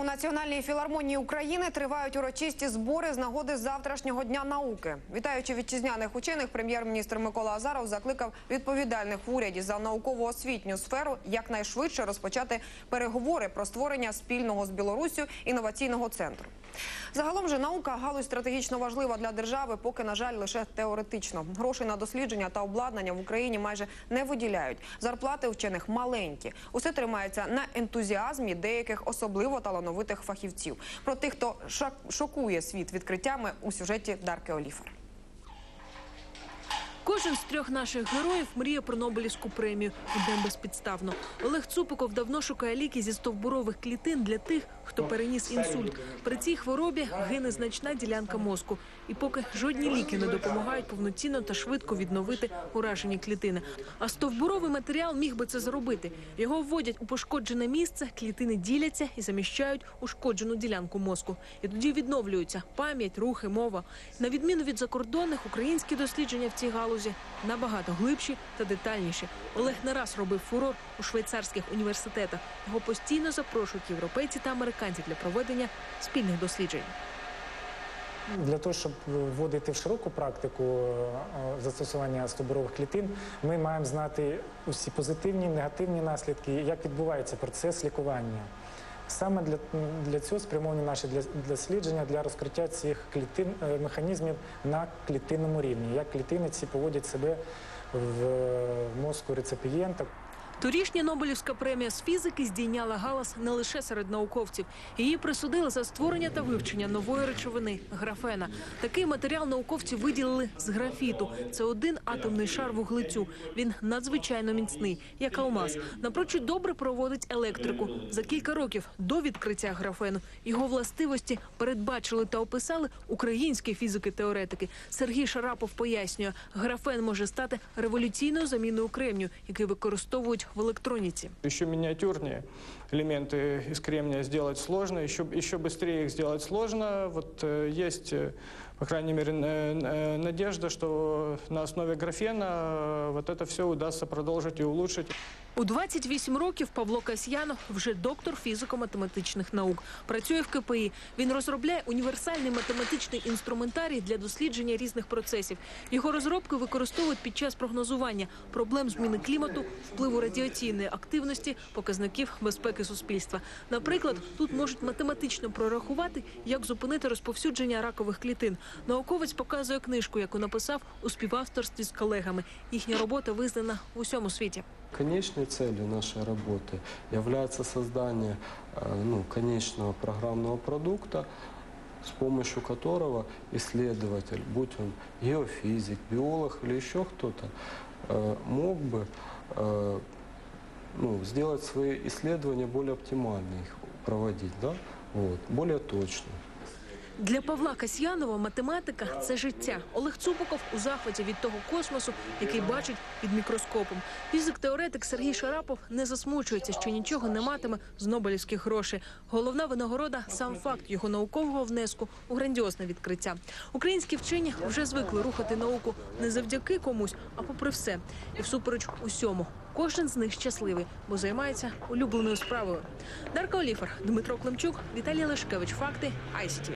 У Національній філармонії України тривають урочисті збори з нагоди завтрашнього дня науки. Вітаючи вітчизняних учених, прем'єр-міністр Микола Азаров закликав відповідальних в уряді за науково-освітню сферу якнайшвидше розпочати переговори про створення спільного з Білоруссю інноваційного центру. Загалом же наука галузь стратегічно важлива для держави, поки на жаль лише теоретично. Грошей на дослідження та обладнання в Україні майже не виділяють. Зарплати вчених маленькі. Усе тримається на ентузіазмі деяких особливо талановитих фахівців. Про тих, хто шок- шокує світ відкриттями у сюжеті Дарки Оліфер. Кожен з трьох наших героїв мріє про Нобелівську премію. Одним безпідставно. Олег Цупиков давно шукає ліки зі стовбурових клітин для тих, хто переніс інсульт. При цій хворобі гине значна ділянка мозку. І поки жодні ліки не допомагають повноцінно та швидко відновити уражені клітини. А стовбуровий матеріал міг би це зробити. Його вводять у пошкоджене місце, клітини діляться і заміщають ушкоджену ділянку мозку. І тоді відновлюються пам'ять, рухи, мова. На відміну від закордонних, українські дослідження в цій галузі набагато глибші та детальніші. Олег не раз робив фурор у швейцарських університетах. Його постійно запрошують європейці та американці для проведення спільних досліджень. Для того, щоб вводити в широку практику е, застосування стоборових клітин, ми маємо знати усі позитивні, негативні наслідки, як відбувається процес лікування. Саме для, для цього спрямовані наші для- дослідження для розкриття цих клітин, е, механізмів на клітинному рівні, як клітини ці поводять себе в е, мозку реципієнта. Торішня Нобелівська премія з фізики здійняла галас не лише серед науковців. Її присудили за створення та вивчення нової речовини графена. Такий матеріал науковці виділили з графіту. Це один атомний шар вуглецю. Він надзвичайно міцний, як алмаз. Напрочуд добре проводить електрику. За кілька років до відкриття графену його властивості передбачили та описали українські фізики-теоретики. Сергій Шарапов пояснює, графен може стати революційною заміною кремнію, який використовують в електроніці. Еще миниатюрнее элементы из кремния сделать сложно, еще, еще быстрее их сделать сложно. Вот э, есть, э, по крайней мере, н- э, надежда, что на основе графена э, вот это все удастся продолжить и улучшить. У 28 років Павло Касьянов вже доктор фізико-математичних наук. Працює в КПІ. Він розробляє універсальний математичний інструментарій для дослідження різних процесів. Його розробки використовують під час прогнозування проблем зміни клімату, впливу радіаційної активності, показників безпеки суспільства. Наприклад, тут можуть математично прорахувати, як зупинити розповсюдження ракових клітин. Науковець показує книжку, яку написав у співавторстві з колегами. Їхня робота визнана в усьому світі. Конечной целью нашей работы является создание э, ну, конечного программного продукта, с помощью которого исследователь, будь он геофизик, биолог или еще кто-то, э, мог бы э, ну, сделать свои исследования более оптимально их проводить, да? вот, более точно. Для Павла Касьянова математика це життя. Олег Цупиков у захваті від того космосу, який бачить під мікроскопом. Фізик-теоретик Сергій Шарапов не засмучується, що нічого не матиме з нобелівських грошей. Головна винагорода сам факт його наукового внеску у грандіозне відкриття. Українські вчені вже звикли рухати науку не завдяки комусь, а попри все, і всупереч усьому. Кожен з них щасливий, бо займається улюбленою справою. Дарка Оліфер, Дмитро Климчук, Віталій Лешкевич. Факти ICTV.